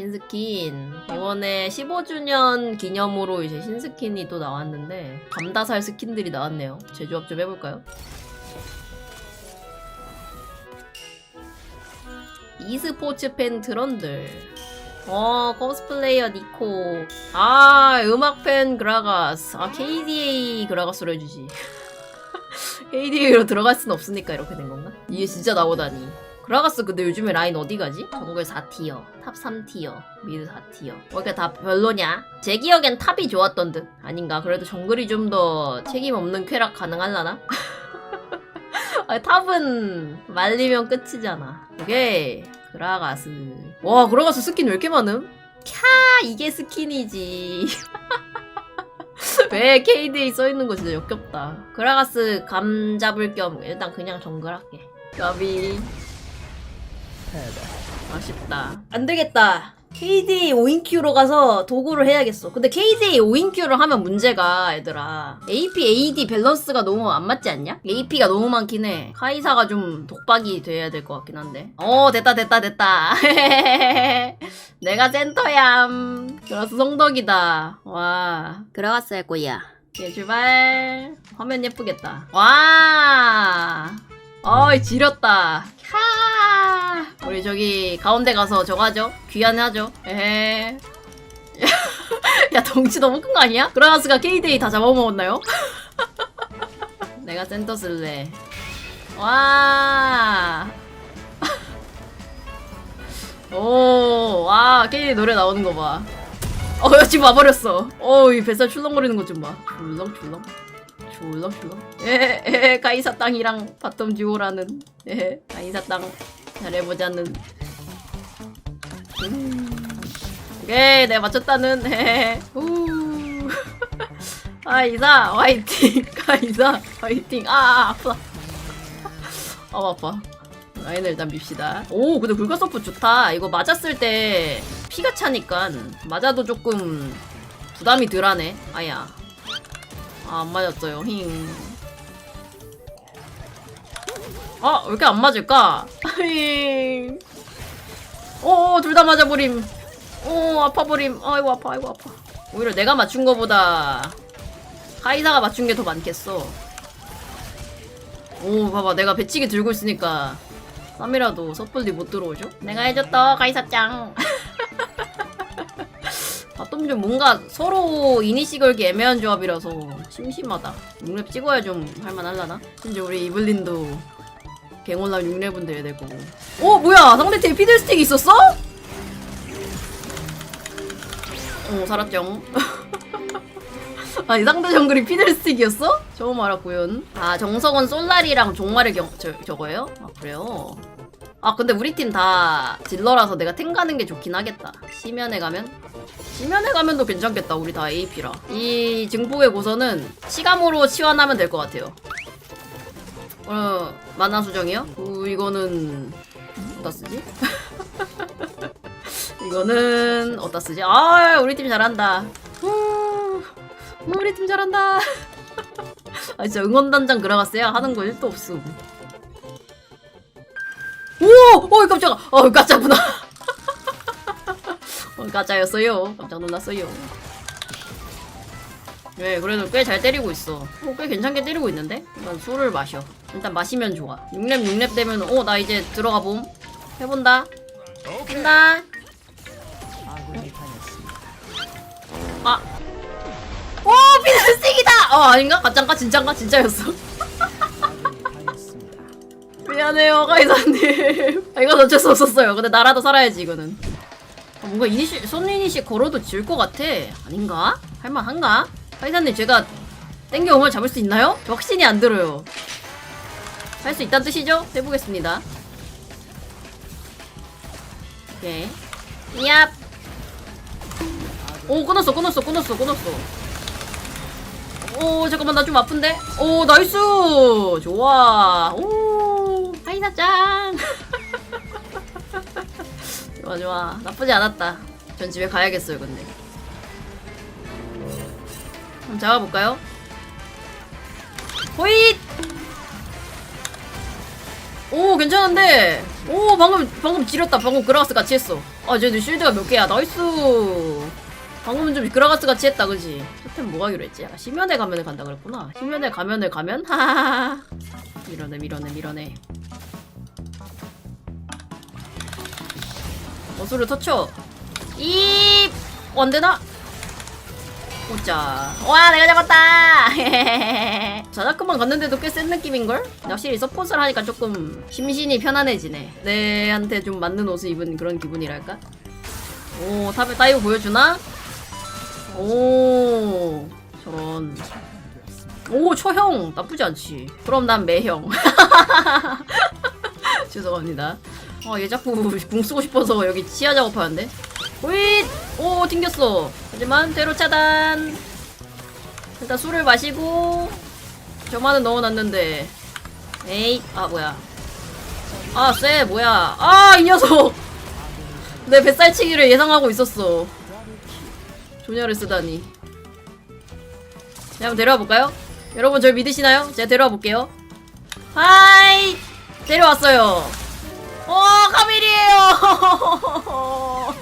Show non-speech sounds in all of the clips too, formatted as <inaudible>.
신스킨. 이번에 15주년 기념으로 이제 신스킨이 또 나왔는데 감다살 스킨들이 나왔네요. 제조합 좀 해볼까요? e스포츠 팬 트런들. 어 코스플레이어 니코. 아 음악 팬 그라가스. 아 KDA 그라가스로 해주지. <laughs> KDA로 들어갈 순 없으니까 이렇게 된 건가? 이게 진짜 나오다니 그라가스 근데 요즘에 라인 어디 가지? 정글 4티어, 탑 3티어, 미드 4티어. 왜 이렇게 다 별로냐? 제 기억엔 탑이 좋았던 듯. 아닌가? 그래도 정글이 좀 더 책임 없는 쾌락 가능할라나? <laughs> 아니, 탑은 말리면 끝이잖아. 오케이. 그라가스. 와, 그라가스 스킨 왜 이렇게 많음? 캬, 이게 스킨이지. <laughs> 왜 KDA 써있는 거 진짜 역겹다. 그라가스 감 잡을 겸 일단 그냥 정글 할게. 까비. 아쉽다. 안 되겠다. KDA 5인큐로 가서 도구를 해야겠어. 근데 KDA 5인큐를 하면 문제가 얘들아. AP, AD 밸런스가 너무 안 맞지 않냐? AP가 너무 많긴 해. 카이사가 좀 독박이 돼야 될 것 같긴 한데. 어, 됐다, 됐다, 됐다. <laughs> 내가 센터얌. 그라스 성덕이다. 와. 그라가스 거야. 예, 출발. 화면 예쁘겠다. 와. 어이, 지렸다. 캬. 우리 저기 가운데 가서 저거 하죠. 귀환 하죠. 에헤. <laughs> 야, 덩치 너무 큰 거 아니야? 그라가스가 K데이 다 잡아먹었나요? <laughs> 내가 센터 쓸래. 와. <laughs> 오, 와, K데이 노래 나오는 거 봐. 어, 야, 지금 와버렸어. 어, 이 뱃살 출렁거리는 것 좀 봐. 출렁출렁. 출렁출렁. 에, 에, 가이사 땅이랑 바텀 듀오라는. 에, 가이사 땅 잘해보자는. 음. 오케이, 내가 맞췄다는. 에, 우. 가이사, <laughs> 화이팅. <laughs> 가이사, 화이팅. 아, 아 아프다. <laughs> 아, 아파. 라인을 일단 밉시다. 오, 근데 불가서프 좋다. 이거 맞았을 때 피가 차니까 맞아도 조금 부담이 덜하네. 아야. 아, 안 맞았어요. 힝. 아, 왜 이렇게 안 맞을까? <laughs> 힝. 오, 둘 다 맞아버림. 오, 아파버림. 아이고, 아파, 아이고, 아파. 오히려 내가 맞춘 거보다 카이사가 맞춘 게 더 많겠어. 오, 봐봐. 내가 배치기 들고 있으니까 쌈이라도 섣불리 못 들어오죠? 내가 해줬다, 카이사짱. <laughs> 바텀 좀 뭔가 서로 이니시 걸기 애매한 조합이라서 심심하다. 6렙 찍어야 좀 할만할라나? 심지어 우리 이블린도 갱올라 6렙은 돼야 되고. 오 뭐야 상대팀 피들스틱 있었어? 어 살았죠. <laughs> 아니 상대 정글이 피들스틱이었어? 처음 알았고요. 아 정석은 솔라리랑 종말의 경 저, 저거예요? 아 그래요? 아 근데 우리 팀 다 딜러라서 내가 탱 가는 게 좋긴 하겠다. 시면에 가면 시면에 가면도 괜찮겠다. 우리 다 AP라. 이 증폭의 고서는 시감으로 치환하면 될 것 같아요. 어 만화 수정이요? 어, 이거는 어디다 쓰지? <laughs> 이거는 어디다 쓰지? 아 우리 팀 잘한다. 후, 우리 팀 잘한다. <laughs> 아 진짜 응원단장 들어갔어야 하는 거 1도 없음. 오! 어 깜짝아! 어 가짜구나. <laughs> 어 가짜였어요. 깜짝 놀랐어요. 네, 그래도 꽤 잘 때리고 있어. 어, 꽤 괜찮게 때리고 있는데? 일단 술을 마셔. 일단 마시면 좋아. 6렙 6렙 되면 어 나 이제 들어가 봄. 해본다. 한다. 아. 오 비늘스틱이다. 어 아닌가? 가짠가 진짠가 진짜였어. <laughs> 미안해요 가이사님. <laughs> 아, 이건 어쩔 수 없었어요. 근데 나라도 살아야지 이거는. 아, 뭔가 이니시 손 이니시 걸어도 질 것 같아. 아닌가? 할만한가? 가이사님 제가 땡겨 오면 잡을 수 있나요? 저 확신이 안 들어요. 할 수 있다는 뜻이죠? 해보겠습니다. 오케이. 얍. 오 끊었어 끊었어 끊었어 끊었어. 오 잠깐만 나 좀 아픈데? 오 나이스 좋아 오 하이사짱 좋아 좋아 나쁘지 않았다 전 집에 가야겠어요 근데 한번 잡아볼까요? 호잇 오 괜찮은데 오 방금 방금 지렸다 방금 그라가스 같이 했어 아, 쟤네 쉴드가 몇 개야? 나이스! 방금은 좀 그라가스 같이 했다, 그지? 토템 뭐 하기로 했지? 아, 심연에 가면을 간다 그랬구나. 심연에 가면을 가면? <laughs> 하하하. 밀어내, 밀어내, 밀어내. 어수를 터쳐. 이 원되나? 보자. 와, 내가 잡았다! <laughs> 자자크만 갔는데도 꽤 센 느낌인걸? 확실히 서폿을 하니까 조금 심신이 편안해지네. 내한테 좀 맞는 옷을 입은 그런 기분이랄까? 오, 탑에 다이브 보여주나? 오, 저런. 오, 초형! 나쁘지 않지. 그럼 난 매형. <laughs> 죄송합니다. 어, 얘 자꾸 <laughs> 궁 쓰고 싶어서 여기 치아 작업하는데? 호잇! 오, 튕겼어. 하지만 대로 차단. 일단 술을 마시고 저만은 넣어놨는데. 에이, 아 뭐야? 아, 쎄 뭐야? 아, 이 녀석. 내 뱃살치기를 예상하고 있었어. 조녀를 쓰다니. 자, 한번 데려와 볼까요? 여러분 절 믿으시나요? 제가 데려와 볼게요. 하이! 데려왔어요. 어, 카밀이에요. <laughs>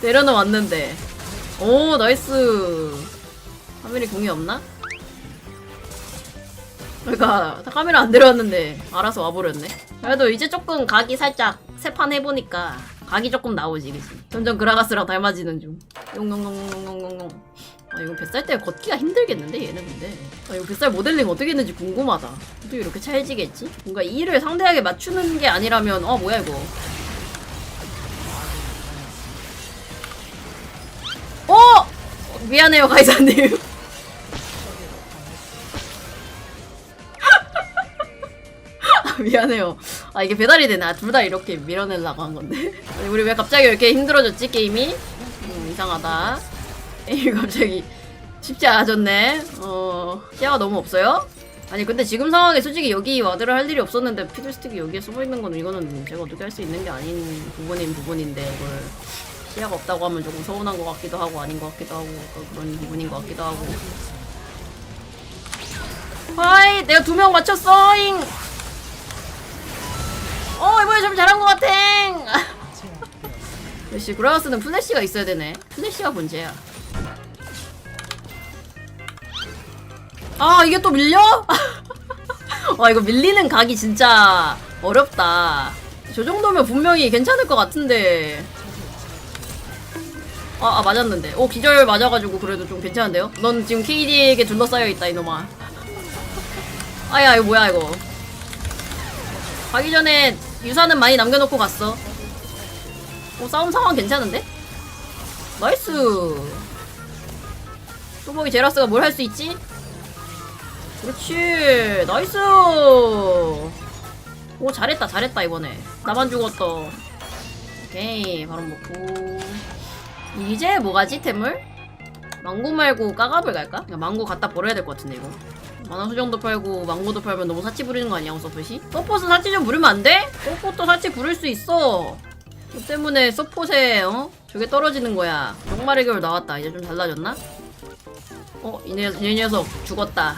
내려놓 왔는데. 오, 나이스. 카밀이 공이 없나? 그러니까 카메라 안 데려왔는데 알아서 와버렸네. 그래도 이제 조금 각이 살짝 세판 해보니까 각이 조금 나오지, 그치? 점점 그라가스랑 닮아지는 중. 용용용용용용용. 아 이거 뱃살 때 걷기가 힘들겠는데 얘는 근데. 아 이거 뱃살 모델링 어떻게 했는지 궁금하다. 어떻게 이렇게 찰지겠지? 뭔가 이를 상대하게 맞추는 게 아니라면 어 뭐야 이거. 어! 어, 미안해요 가이사님. <laughs> 아, 미안해요. 아 이게 배달이 되나? 둘다 이렇게 밀어내려고 한 건데. 아니, <laughs> 우리 왜 갑자기 이렇게 힘들어졌지 게임이? 음, 이상하다. 게임이 갑자기 쉽지 않아졌네. 어 시야가 너무 없어요? 아니 근데 지금 상황에 솔직히 여기 와드를 할 일이 없었는데 피들스틱이 여기에 숨어 있는 거는 이거는 제가 어떻게 할 수 있는 게 아닌 부분인 부분인데 이걸 시야가 없다고 하면 조금 서운한 것 같기도 하고 아닌 것 같기도 하고 또 그런 부분인 것 같기도 하고. 하이 내가 두 명 맞췄어잉. 어 이번에 좀 잘한 것 같아. <laughs> 역시 그라가스는 플래시가 있어야 되네. 플래시가 문제야. 아 이게 또 밀려? <laughs> 와 이거 밀리는 각이 진짜 어렵다. 저 정도면 분명히 괜찮을 것 같은데. 아, 아 맞았는데. 오 기절 맞아가지고 그래도 좀 괜찮은데요? 넌 지금 KD에게 둘러싸여 있다 이놈아. <laughs> 아야 이거 뭐야 이거. 가기 전에 유사는 많이 남겨놓고 갔어. 오 싸움 상황 괜찮은데? 나이스. 뚜벅이 제라스가 뭘 할 수 있지? 그렇지 나이스 오 잘했다 잘했다 이번에 나만 죽었다 오케이 바로 먹고 이제 뭐가지 템을? 망고 말고 까갑을 갈까? 그냥 망고 갖다 버려야 될 것 같은데 이거 만화 수정도 팔고 망고도 팔면 너무 사치 부리는 거 아니야 서폿이? 서폿은 사치 좀 부리면 안 돼? 서폿도 사치 부릴 수 있어 그 때문에 서폿에 어? 저게 떨어지는 거야 용마의 겨울 나왔다 이제 좀 달라졌나? 어? 이, 녀, 이 녀석 죽었다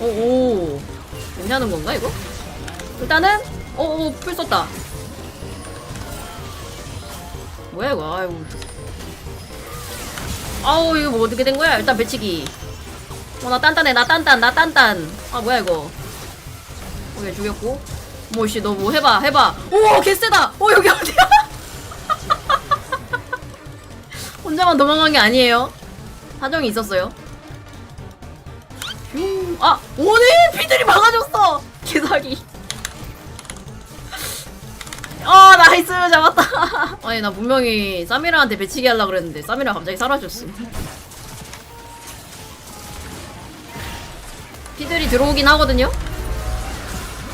오오. 괜찮은 건가 이거? 일단은 오오 풀 썼다. 뭐야 이거? 아유. 아우 이거 뭐 어떻게 된 거야? 일단 배치기. 어 나 딴딴해 나 딴딴 나 딴딴. 아 뭐야 이거? 오케이 죽였고. 뭐씨 너 뭐 해봐 해봐. 오 개쎄다. 오 여기 어디야? <laughs> 혼자만 도망간 게 아니에요. 사정이 있었어요. 휴. 아 오네 피들이 막아줬어. 개사기. 아 나이스. 잡았다. <laughs> 아니 나 분명히 사미라한테 배치기 하려 그랬는데 사미라 갑자기 사라졌어. 피들이 들어오긴 하거든요?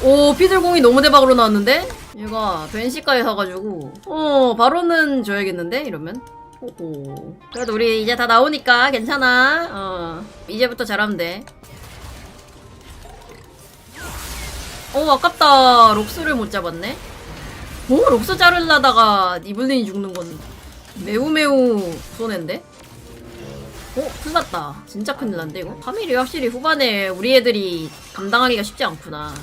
오 피들 공이 너무 대박으로 나왔는데? 얘가 벤시까지 사가지고. 어 바로는 줘야겠는데? 이러면? 오호. 그래도 우리 이제 다 나오니까 괜찮아. 어 이제부터 잘하면 돼 오 아깝다. 록스를 못 잡았네. 오 록스 자르려다가 이블린이 죽는 건 매우 매우 손해인데? 오 큰일 났다. 진짜 큰일 난데 이거? 파밀이 확실히 후반에 우리 애들이 감당하기가 쉽지 않구나.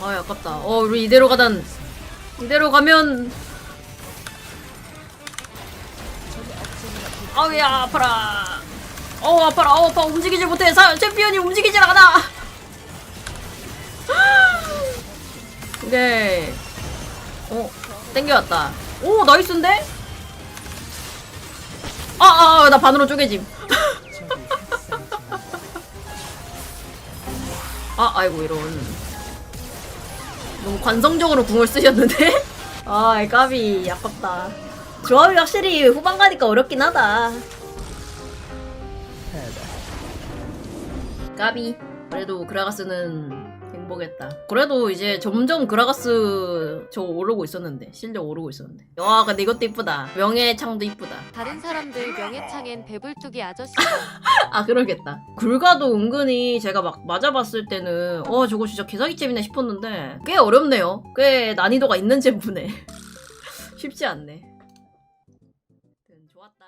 아 아깝다. 어 우리 이대로 가단 이대로 가면 아우야 아파라 어우 아파라. 어우 아파. 움직이질 못해. 사, 챔피언이 움직이질 않아. 오케이 <gasps> 어 땡겨왔다. 오 나이스인데? 아아 나 반으로 쪼개짐. <laughs> 아 아이고 이런. 너무 관성적으로 궁을 쓰셨는데? <laughs> 아, 이 까비. 아깝다. 조합이 확실히 후반 가니까 어렵긴 하다. 까비. 그래도 그라가스는 행복했다. 그래도 이제 점점 그라가스 저 오르고 있었는데 실력 오르고 있었는데. 와 근데 이것도 이쁘다. 명예창도 이쁘다. 다른 사람들 명예창엔 배불뚝이 아저씨. <laughs> 아 그러겠다. 굴가도 은근히 제가 막 맞아봤을 때는 어 저거 진짜 개사기 잼이네 싶었는데 꽤 어렵네요. 꽤 난이도가 있는 잼프네. <laughs> 쉽지 않네. 좋았다.